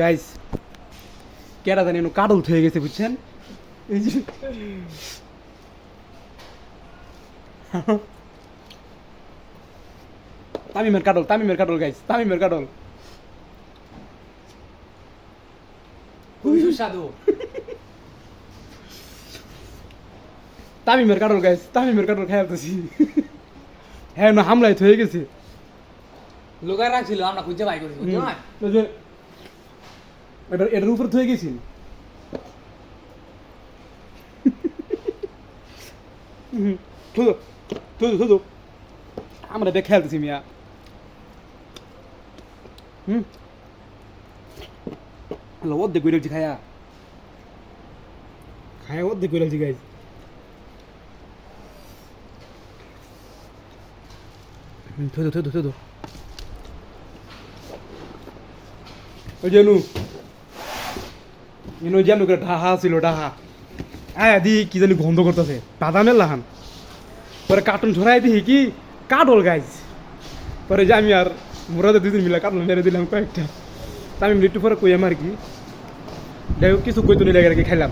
Guys কেরা জানি cuddle হয়ে গেছে বুঝছেন? এই যে তামিমের কাডল তামিমের কাডল গাইস তামিমের কাডল খুবই সুস্বাদু। তামিমের কাডল গাইস তামিমের কাডল খাই আসতেছি হ্যাঁ না হামলায় হয়ে গেছে। লোকার রাখছিল আমরা খুঁজে বাই করেছি যে এটা এটার উপরে থয়ে গেছি। আমরা এটা খেলতেছি মিয়া। হুম? অর্ধেক করে রাখছি খায়া। খায়া অর্ধেক করে রাখছি গাইজ থুদো থুদো থুদো ওই যে নু। ইনো যে করে ঢাহা ছিল ঢাহা আয় দি কি জানি গন্ধ করতেছে। বাদামের লাহান। পরে কার্টুন ছড়াই দিহি কি কাটল গাইজ পরে যে আমি আর মোরাদের দুদিন মিলে কাটল মেরে দিলাম কয়েকটা। তা আমি মৃত্যু পরে কই আমার কি। যাই হোক কিছু কইতো নিলে আর কি খাইলাম